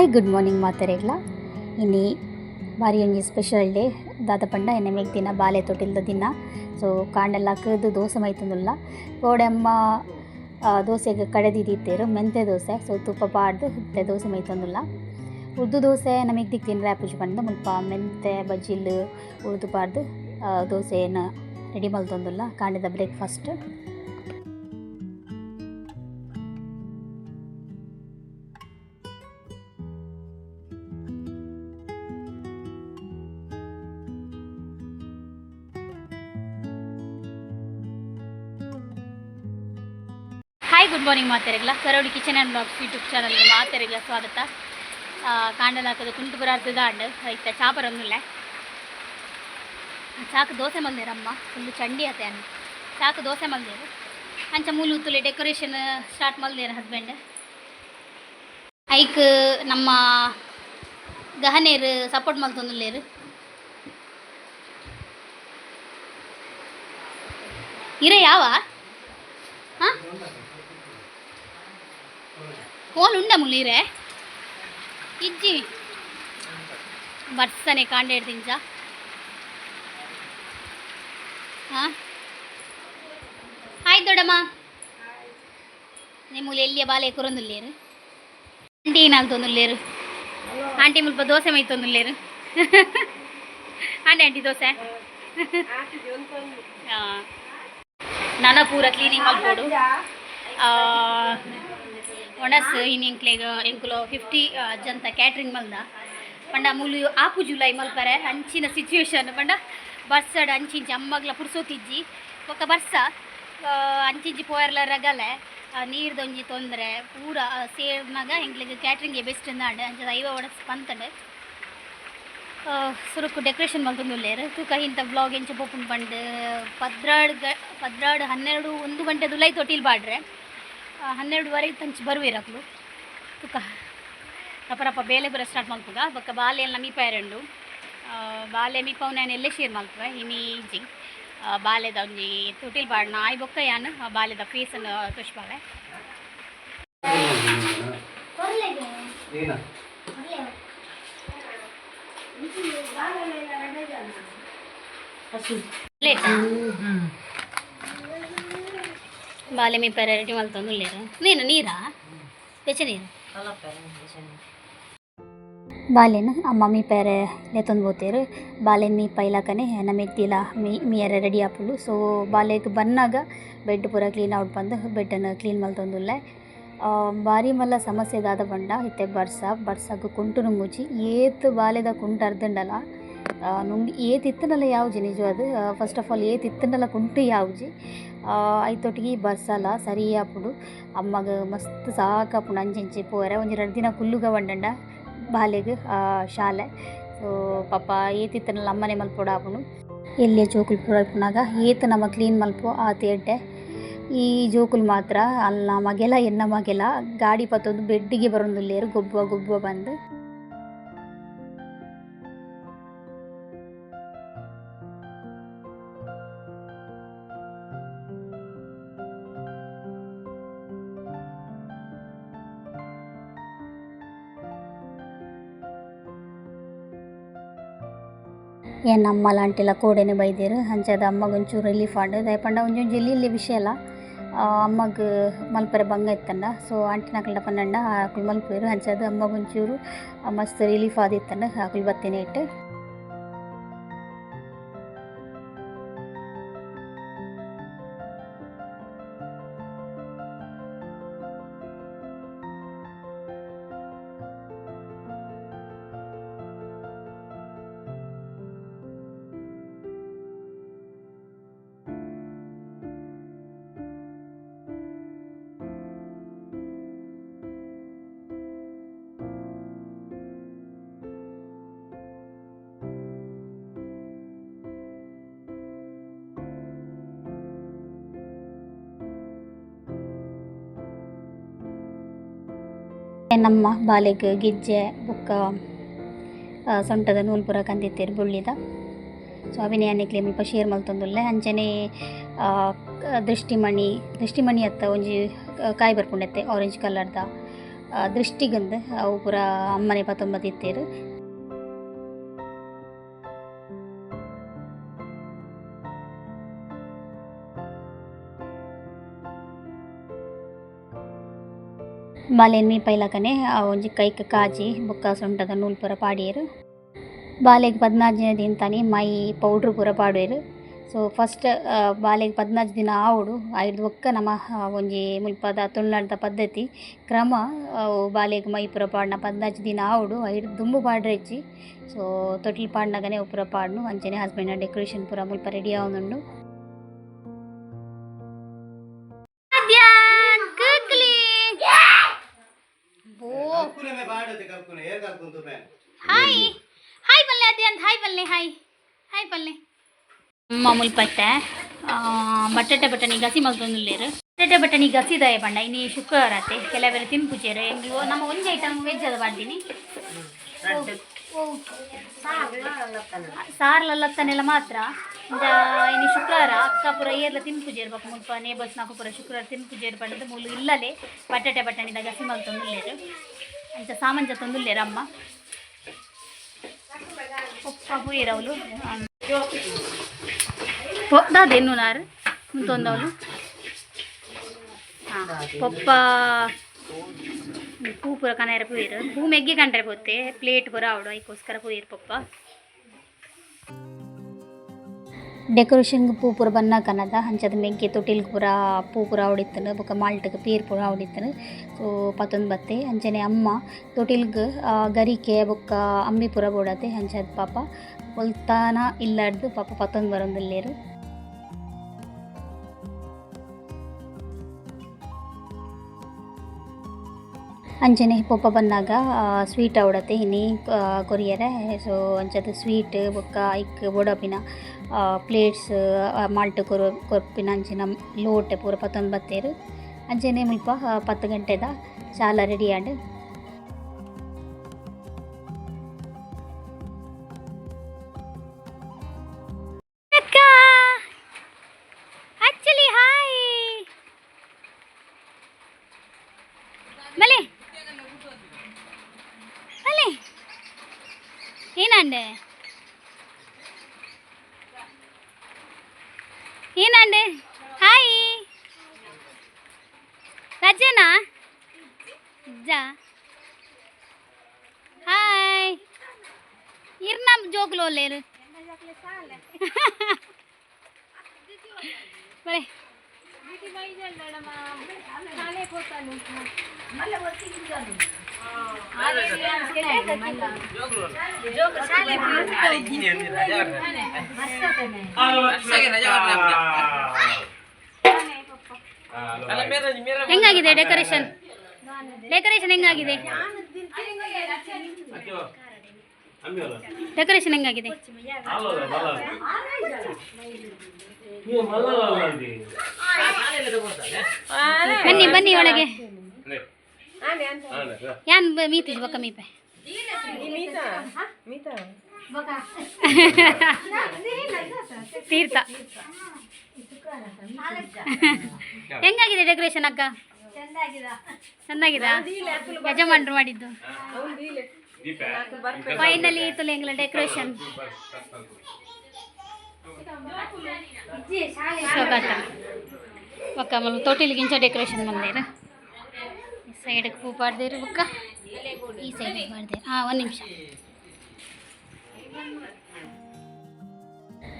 Hi good morning ಮಾತಾರೆಗ್ಲ ಇನ್ನಿ ಬಾರಿ ಒಂಜಿ ಸ್ಪೆಷಲ್ ಡೇ ದಾದ ಪಂಡ ಎನ್ನೆ ಮೇಗ್ ದಿನ ಬಾಲೆ ತೊಟ್ಟಿಲ್ದ ದಿನ. ಸೊ ಕಾಂಡೆಲ್ಲ ಕದ್ದು ದೋಸೆ ಮೈತಂದುಲ್ಲ ಗೋಡೆಮ್ಮ ದೋಸೆಗೆ ಕಡೆದಿದ್ದೀರು ಮೆಂತೆ ದೋಸೆ. ಸೊ ತುಪ್ಪ ಪಾಡ್ದು ಹಿಟ್ಟೆ ದೋಸೆ ಮೈತಂದುಲ್ಲ ಉರ್ದು ದೋಸೆ ನಮಗೆ ದಿಕ್ಕಿನ ರ್ಯಾಪುಜ್ ಬಂದು ಮುಲ್ಪ ಮೆಂತೆ ಬಜ್ಜಿಲ್ ಉರ್ದು ಪಾಡ್ದು ದೋಸೆಯನ್ನು ರೆಡಿ ಮಲ್ತೊಂದುಲ್ಲ, ಕಾಂಡದ ಬ್ರೇಕ್ಫಾಸ್ಟ್ ಹಾಯ್ ಗುಡ್ ಮಾರ್ನಿಂಗ್ ಮಾತಾರೆಗ್ಲ ಸರೌಡಿ ಕಿಚನ್ ಆ್ಯಂಡ್ ಬ್ಲಾಗ್ಸ್ ಯೂಟ್ಯೂಬ್ ಚಾನಲ್ಗೆ ಮಾತಾರೆಗ್ಲ ಸ್ವಾಗತ ಆ, ಹಾಕೋದು ಹಾಕದು ಕುಂಟು ಆಂಡ್ ಐತ ಚಾಪರೊಂದುಲ್ಲೆ ಸಾಕು ದೋಸೆ ಮಲ್ದೇರಮ್ಮ ಫುಲ್ಲು ಚಂಡಿ ಆತೆ ಅನ್ನ ಸಾಕು ದೋಸೆ ಮಲ್ದೇರು ಅಂಚ ಮೂಲು ಉತ್ತುಲೆ ಡೆಕೋರೇಷನ್ ಸ್ಟಾರ್ಟ್ ಮಲ್ದೇರು ಹಸ್ಬೆಂಡ್ ಐಕ್ ನಮ್ಮ ಗಹನೇರು ಸಪೋರ್ಟ್ ಮಲ್ತೊಂದುಲ್ಲೇರು ಇರ ಯಾವ ಹಾಂ ಕೋಲ್ ಉಂಡ ಮುಳ್ಳೀರೆ ಇಜ್ಜಿ ಬರ್ಸನೆ ಕಾಂಡೆ ತಿಂಚ ಹಾಂ ಹಾಯ್ ದೊಡ್ಡಮ್ಮ ನಿಮ್ಮೂಲಿ ಎಲ್ಲಿಯ ಬಾಲೆ ಕುರೊಂದುಲ್ಲೇರು ಆಂಟಿ ನಾಲ್ತೊಂದುಲ್ಲೇರು ಆಂಟಿ ಮುಲ್ಪ ದೋಸೆ ಮೈತೊಂದುಲ್ಲೇರು ಆಂಟಿ ಆಂಟಿ ದೋಸೆ ಹಾಂ ನನ್ನ ಪೂರ ಕ್ಲೀನಿಂಗ್ ಮಲ್ಪೋಡು ಒಣಸ್, ಇನ್ ಎಂಕ್ಲೆಗ್, ಎಂಕುಲು, ಫಿಫ್ಟಿ ಜಂತ ಕ್ಯಾಟ್ರಿಂಗ್ ಮಲ್ದ ಪಂಡ ಮುಲು ಆಪು ಜುಲೈ ಮಲ್ಪರೆ, ಅಂಚಿನ ಸಿಚುವೇಶನ್ ಪಂಡ ಬರ್ಸಡ್ ಅಂಚಿಂಚಿ ಅಮ್ಮಗ್ಲ ಪುರ್ಸೋತಿಜ್ಜಿ ಒಕ್ಕ ಬರ್ಸ ಅಂಚಿಂಚಿ ಪೋಯರ್ಲ ರಗಲೆ ನೀರ್ದೊಂಜಿ ತೊಂದರೆ, ಪೂರ ಸೇರ್ನಾಗ ಎಂಕ್ಲೆಗ್ ಕ್ಯಾಟ್ರಿಂಗ್ಗೆ ಬೆಸ್ಟ್ ಅಂದಾಂಡ್ ಅಂಚ ಐವ ಒಣಸ್ ಪಂತಂಡ್. ಸುರುಕು ಡೆಕೋರೇಷನ್ ಮಲ್ತೊಂದುಲ್ಲೇರು ತೂಕ ಇಂಥ ಬ್ಲಾಗ್ ಎಂಚ ಪೋಪುಂಡು ಪಂಡ್, ಪದ್ರಾಡ್ ಗ, ಪದ್ರಾಡ್ ಹನ್ನೆರಡು, ಒಂದು ಗಂಟೆ ದುಲೈ ತೊಟ್ಟಿಲ್ ಬಾಡ್ರೆ. ಹನ್ನೆರಡುವರೆಗೆ ತಂಚಿ ಬರುವಿರಕ್ಲು ತುಕ. ಅಪರಪ್ಪ ಬೇಲೆ ಬರ ಸ್ಟಾರ್ಟ್ ಮಲ್ಪುಗ ಬೊಕ್ಕ ಬಾಲೆ ಎಲ್ಲ ಎರಡು. ಬಾಲೆ ಮೀಪವ್ ನಾನು ಎಲ್ಲೇ ಶೇರ್ ಮಲ್ಪುವೆ ಇನಿ ಜಿ. ಆ, ಬಾಲೆದ ಒಂಜಿ ತುಟಿಲ್ ಬಾಡ್ನ ನಾಯಿ ಬೊಕ್ಕ ಯಾನ್. ಆ ಬಾಲೆದ ಫೇಸನ್ನು ತೋಷ್ಪಾವೆ ಏನ? ಮೀಪಾಯ ರೆಡಿ ಮಲ್ತೊಂದು ಲೇರು ನೀನು, ನೀರಾ? ಬೆಚ್ಚ ನೀರು ಬಾಲೆನು ಅಮ್ಮ ಮೀ ಪೇರೆ ನೆತ್ತೊಂದು ಬೋತೇರು ಬಾಲೆ ಮೀ ಪೈಲಾಕನೆ ನಮಗೆ ತಿಲ ಮೀ, ಮೀಯರೆ ರೆಡಿ ಆಪುಲು ಸೊ ಬಾಲೆಗೆ ಬನ್ನಾಗ ಬೆಡ್ ಪೂರ ಕ್ಲೀನ್ ಔಟ್ ಬಂದು ಬೆಡ್ಡನ್ನು ಕ್ಲೀನ್ ಮಲ್ತೊಂದುಲ್ಲೆ ಬಾರಿ ಮಲ್ಲ ಸಮಸ್ಯೆ ದಾದ ಬಂಡ ಇತ್ತೆ ಬರ್ಸ, ಬರ್ಸಗ್ ಕುಂಟು ನುಂಗುಚಿ ಏತ್ ಬಾಲೆದ ಕುಂಟು ಅರ್ಧಂಡಲ. ನುಂಗಿ ಇತ್ತನಲ್ಲ ಯಾವ್ಜಿ ನಿಜವಾದ ಫಸ್ಟ್ ಆಫ್ ಆಲ್ ಏತ್ ಇತ್ತನಲ್ಲ ಕುಂಟು ಯಾವ್ಜಿ ಐತೊಟ್ಟಿಗೆ ಸರಿ ಆಪುಡು ಅಮ್ಮಗ ಮಸ್ತ್ ಸಾಕಾಪುಂಡು ಅಂಚೆಂಚೆ ಪೋರೆ ಒಂಜಿ ಎರಡು ದಿನ ಕುಲ್ಲುಗ ಬಂಡಂಡ ಬಾಲೆಗ್ ಶಾಲೆ. ಸೊ, ಪಾಪ ಏತಿತ್ತನಲ್ಲ ಅಮ್ಮನೆ ಮಲ್ಪೊಡ ಆಪುಂಡು ಎಲ್ಲಿಯ ಜೋಕುಲು ಪೂರ ಏತ ಏತ್ ನಮ್ಮ ಕ್ಲೀನ್ ಮಲ್ಪು ಆ ತೇಟೆ ಈ ಜೋಕುಲು ಮಾತ್ರ ಅಲ್ಲ ಮಗೆಲ, ಎನ್ನ ಮಗೆಲ ಗಾಡಿ ಪತ್ತೊಂದು ಬೆಡ್ಡಿಗೆ ಬರೊಂದುಲ್ಲೇರು ಗೊಬ್ಬ ಗೊಬ್ಬ ಬಂದು. ಏನು ಅಮ್ಮ ಲಾಂಟಿಲ್ಲ ಕೋಡೆನೆ ಬೈದೇರು. ಅಂಚದ ಅಮ್ಮಗ ಒಂಚೂರು ರಿಲೀಫ್ ಆಂಡ್. ದಯಪಂಡ ಒಂಜೊಂಜಿ ಇಲ್ಲಿ ವಿಷಯ ಅಲ್ಲ ಅಮ್ಮಗೆ ಮಲ್ಪರೆ ಬಂಗ ಇತ್ತಂಡ. ಸೊ ಆಂಟಿ ನಕಲ್ಡ ಪನ್ನಂಡ ಆಕುಲು ಮಲ್ಪೇರು ಅಂಚದ ಅಮ್ಮಗೆ ಒಂಚೂರು ಮಸ್ತ್ ರಿಲೀಫ್ ಆದಿತ್ತಂಡ. ಆಕಳು ಬತ್ತೇನೆ ಇಟ್ಟು. ನಮ್ಮ ಬಾಲೆಗ್ ಗಿಜ್ಜೆ, ಬೊಕ್ಕ ಸೊಂಟದ ನೂಲ್ಪುರ ಪೂರ ಕಂದಿತ್ತೇರು ಬುಳ್ಳಿದ. ಸೊ ಅವಿನೇ ನಿಕ್ಲಿ ಮುಲ್ಪ ಶೇರ್ ಮಲ್ತೊಂದುಲ್ಲೆ ಅಂಚನೆ ದೃಷ್ಟಿಮಣಿ ದೃಷ್ಟಿಮಣಿ ಅತ್ತ ಒಂಜಿ ಕಾಯಿ ಬರ್ಕೊಂಡೆತ್ತೆ ಆರೆಂಜ್ ಕಲರ್ದ ದೃಷ್ಟಿಗಂದು ಅವು ಪೂರ ಅಮ್ಮನೆ ಪತ್ತೊಂಬತ್ತು ಬಾಲೆನ್ ಮೀ ಪೈಲಕನೆ ಒಂಜಿ ಕೈಕ್ ಕಾಜಿ ಬೊಕ್ಕ ಸೊಂಟದ ನೂಲ್ ಪೂರ ಪಾಡ್ಯೆರ್. ಬಾಲೆಗ್ ಪದಿನಾಲ್ಕು ದಿನ ತಾನಿ ಮೈ ಪೌಡ್ರ್ ಪೂರ ಪಾಡ್ವೆರ್ ಸೊ, ಫಸ್ಟ್ ಬಾಲೆಗೆ ಪದ್ನಾಲ್ಕು ದಿನ ಆವಡು, ಐದು ಒಕ್ಕ ನಮ್ಮ ಒಂಜಿ ಮುಲ್ಪದ ತುಳುನಾಡ್ದ ಪದ್ಧತಿ, ಕ್ರಮ ಬಾಲೆಗೆ ಮೈ ಪೂರ ಪಾಡ್ನ ಪದ್ನಾಲ್ಕು ದಿನ ಆವಡು, ಐದು ದುಂಬು ಪಾಡ್ರೆಚ್ಚಿ ಸೊ, ತೊಟ್ಲು ಪಾಡ್ನಗನೆ ಅವು ಪೂರ ಪಾಡ್ನು, ಅಂಚನೆ ಹಸ್ಬೆಂಡ್ನ ಡೆಕೋರೇಷನ್ ಪೂರ ಮುಲ್ಪ ರೆಡಿ ಆವೊಂದುಂಡು ಮಾಮೂಲಿ ಪಟ್ಟೆ ಬಟಾಟೆ ಬಟಾಣಿ ಗಸಿ ಮಗ್ದೊಂದುಲ್ಲೇರು ಬಟಾಟೆ ಬಟಾಣಿ ಗಸಿದಾಯ ಬಂಡ ಇನ್ನು ಶುಕ್ರವಾರ ಆತೆ ಕೆಲವೆಲ್ಲ ತಿನ್ಪುಜೇರು ಹೆಂಗೆ ನಮ್ಮ ಒಂದು ಐಟಮ್ ವೆಜ್ ಅದ ಮಾಡ್ತೀನಿ. ಸಾರ್ಲಲ್ಲತ್ತನೆಲ್ಲ ಮಾತ್ರ. ಇನ್ನು ಶುಕ್ರವಾರ ಅಕ್ಕ ಪುರ ಏರ್ಲ ತಿನ್ಪುಜೇರು ಬಾಪ ಮುಲ್ಪ ನೇಬರ್ಸ್ ನಾಲ್ಕು ಪುರ ಶುಕ್ರವಾರ ತಿನ್ಪುಜೇರು ಪಂಡದು ಮೂಲು ಇಲ್ಲಲೇ ಬಟಾಟೆ ಬಟಾಣಿದ ಗಸಿ ಮಗ್ದೊಂದುಲ್ಲೇರು ಅಂತ ಸಾಮಾನ್ಯ ತೊಂದುಲ್ಲೇರು ಅಮ್ಮ. ಪೂಯಿರವಲು ಅದೇನು ನಾರು? ಮುಂತೊಂದವನು ಹಾಂ, ಪಪ್ಪ. ಪೂ ಪೂರ ಕನರ ಪೂಯಿರು ಪೂ ಮೆಗ್ಗೆ ಕಂಡ್ರೆ ಪೋತೆ ಪ್ಲೇಟ್ ಪೂರ ಅವಡು. ಅದಕ್ಕೋಸ್ಕರ ಪೋಯಿರ ಪಪ್ಪ. ಡೆಕೋರೇಷನ್ಗೆ ಪೂ ಪೂರ ಬನ್ನ ಕನದ ಹಂಚದ ಮೆಗ್ಗೆ ತೊಟ್ಟಿಲ್ ಪೂರ ಪೂ ಪೂರ ಅವಡಿತ್ತನು. ಬೊಕ್ಕ ಮಾಲ್ಟ್ಗೆ ಪೀರ್ ಪೂರ ಅವಡಿತ್ತನು. ಸೊ, ಪತ್ತೊಂದು ಬತ್ತೆ. ಅಂಚನೆ ಅಮ್ಮ. ತೊಟ್ಟಿಲ್ಗೆ ಗರಿಕೆ, ಬೊಕ್ಕ ಅಮ್ಮಿ ಪೂರ ಬೋಡತ್ತೆ. ಹಂಚದ ಪಾಪ. ಒಲ್ತಾನ ಇಲ್ಲಾಡ್ದು ಪಾಪ ಪತ್ತೊಂದು ಬರೋಂದಿಲ್ಲೇರು ಅಂಚನೆ ಪೊಪ್ಪ ಬಂದಾಗ ಸ್ವೀಟ್ ಅವಡತ್ತೆ ಇನ್ನಿ ಕೊರಿಯರ ಸೊ ಅಂಚದ ಸ್ವೀಟ್ ಬೊಕ್ಕ, ಐಕ್, ಬೊಡಪಿನ ಪ್ಲೇಟ್ಸ್ ಮಾಲ್ಟ್ ಕೊರ, ಕೊರ್ಪಿನ ಅಂಚಿನ ಲೋಟೆ ಪೂರ ಪತ್ತೊಂದು ಬತ್ತೇರು. ಅಂಚನೆ ಮುಲ್ಪ ಪತ್ತು ಗಂಟೆದ ಚಾಲ ರೆಡಿ ಆಂಡ್ ಏನಂಡೆ ಏನಂಡೆ ಹಾಯ್ ರಜನಾ ಜಾ ಹಾಯ್ ಇರ್ನ ಜೋಕ್ಲು ಒಲ್ಲೇರು ಬರೇ ಹೆಂಗಾಗಿದೆ? ಡೆಕೋರೇಷನ್ ಡೆಕೋರೇಷನ್ ಹೆಂಗಾಗಿದೆ ಡೆಕೋರೇಷನ್ ಹೆಂಗಾಗಿದೆ ಬನ್ನಿ ಬನ್ನಿ ಒಳಗೆ. ಯಾನ್ ಬ- ಮೀತಿಜ್ ಬೊಕ್ಕ ಮೀಪೆ? ತೀರ್ಥ. ಹೆಂಗಾಗಿದೆ ಡೆಕೋರೇಷನ್ ಅಕ್ಕ? ಚೆನ್ನಾಗಿದಾ. ಯಜಮಾನ್ರು ಮಾಡಿದ್ದು. ಫೈನಲಿ ಇತ್ತು ಹೆಂಗಲ್ಲ ಡೆಕೋರೇಷನ್ ಒಕ್ಕ ತೋಟಿಲಿಗಿಂಚ ಡೆಕೋರೇಷನ್ ಬಂದೇರು ಸೈಡ್ಗೆ ಹೂ ಪಾಡ್ದೇರು ಬುಕ್ಕ. ಈ ಸೈಡ್ ಮಾಡ್ದೇರು ಹಾಂ ಒಂದು ನಿಮಿಷ.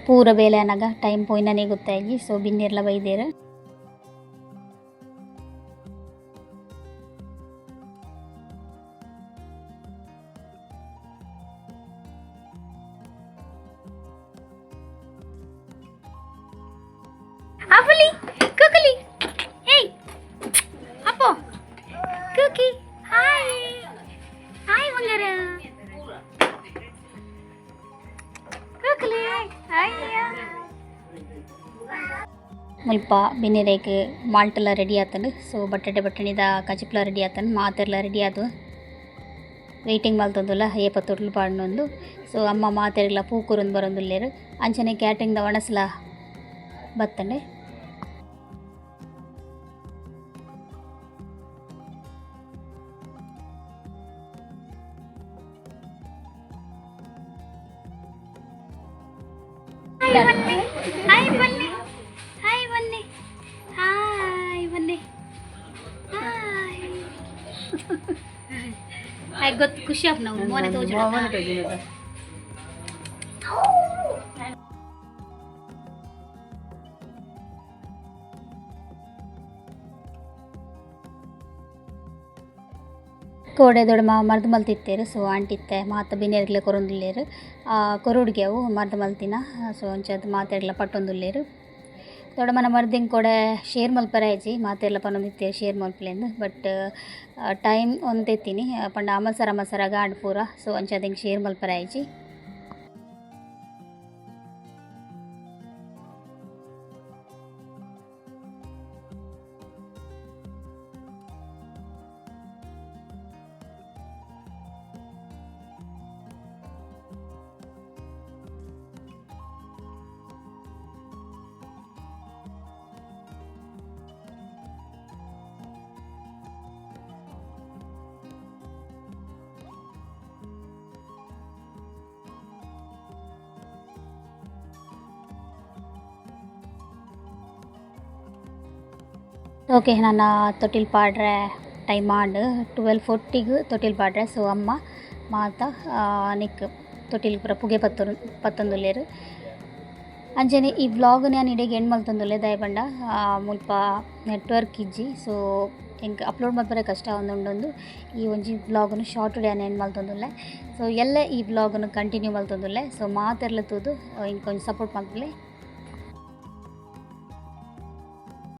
ಪೂರ ಬೇಲೆ ಅನ್ನಾಗ ಟೈಮ್ ಪೋಯ್ನೇ ಗೊತ್ತಾಗಿ ಸೊ ಬಿನ್ನಿರ್ಲ ಬೈದೇರು. ಅಪ್ಪಲಿ ಕುಕಲಿ ಮುಲ್ಪ ಬೆನ್ನಿರೇಕು ಮಾಲ್ಟೆಲ್ಲ ರೆಡಿ ಆತನು ಸೊ ಬಟಾಟೆ ಬಟಾಣಿದ ಕಚಿಪ್ಲ ರೆಡಿ ಆತನು ಮಾತೆಲ್ಲ ರೆಡಿ ಆತು ವೆಯ್ಟಿಂಗ್ ಮಲ್ತೊಂದುಲ್ಲ ಏಪ ತೊಟ್ಲು ಪಾಡ್ನೊಂದು ಸೊ ಅಮ್ಮ ಮಾತೆರೆಗ್ಲ ಪೂಕೂರೊಂದು ಬರೋಂದುಲ್ಲೇರು ಅಂಚನೆ ಕ್ಯಾಟ್ರಿಂಗ್ದ ಒಣಸ್ಲ ಬತ್ತಂಡೆ. ಹಾಯ್ ಬನ್ನಿ. ಗೊತ್ತು ಖುಷಿ ಆಪ್ ನಾವು ಮೋನೆ ತೋಜು ಕೋಡೆ ದೊಡ್ಡ ಮಾ ಮರ್ದು ಮಲ್ತಿತ್ತೇರು ಸೊ ಆಂಟಿತ್ತೆ ಮಾತ ಬಿನ್ನೇರ್ಗಲೇ ಕೊರೊಂದುಲ್ಲೇರು ಆ ಕೊರುಡ್ಗೆ ಅವು ಮರ್ದು ಮಲ್ತಿನ ಸೊ ಒಂಚದ ಮಾತೆರ್ಲ ಪಟ್ಟೊಂದುಲ್ಲೇರು. ದೊಡ್ಡ ಮನ ಮರ್ದಿಂಗ್ ಕೊಡೆ ಶೇರ್ ಮಲ್ಪರ ಆಯ್ಜಿ ಮಾತೆಲ್ಲ ಪನ್ನೊಂದಿತ್ತೇರು ಶೇರ್ ಮಲ್ಪಲೆಂದು ಬಟ್ ಟೈಮ್ ಒಂದೆತ್ತೀನಿ ಪಂಡ ಅಮಸರ ಮಸರ ಗಾಡ್ ಪೂರ. ಸೊ ಅಂಚದಿಂಗ್ ಶೇರ್ ಮಲ್ಪರ ಆಯ್ಜಿ ಓಕೆ ನಾನು ತೊಟ್ಟಿಲ್ ಪಾಡ್ರೆ ಟೈಮ್ ಮಾಡು ಟ್ವೆಲ್ ಫೋರ್ಟಿಗೆ ತೊಟ್ಟಿಲ್ ಪಾಡ್ರೆ. ಸೊ ಅಮ್ಮ, ಮಾತ ನಿಕ್ ತೊಟ್ಟಿಲ್ ಪೂರ ಪುಗೆ ಪತ್ತೊರು, ಪತ್ತೊಂದುಲ್ಲೇರು. ಅಂಚನೆ ಈ ವ್ಲಾಗ್ ನಾನು ಇಡೀಗೆ ಎಂಡ್ ಮಲ್ತೊಂದುಲ್ಲೆ ದಯಬಂಡ ಮುಲ್ಪ ನೆಟ್ವರ್ಕ್ ಇಜ್ಜಿ. ಸೊ ಎಂಕ್ ಅಪ್ಲೋಡ್ ಮಾಡ್ಬಾರ ಕಷ್ಟ ಒಂದೊಂದೊಂದು. ಈ ಒಂಜಿ ವ್ಲಾಗನ್ನು ಶಾರ್ಟ್ ನಾನು ಎಂಡ್ ಮಲ್ತೊಂದುಲ್ಲೆ ಸೊ ಎಲ್ಲ ಈ ವ್ಲಾಗನ್ನು ಕಂಟಿನ್ಯೂ ಮಲ್ತೊಂದುಲ್ಲೆ. ಸೊ ಮಾತೆರ್ಲ ತೂದು ಕೊಂಚ ಸಪೋರ್ಟ್ ಮಲ್ಪಲೆ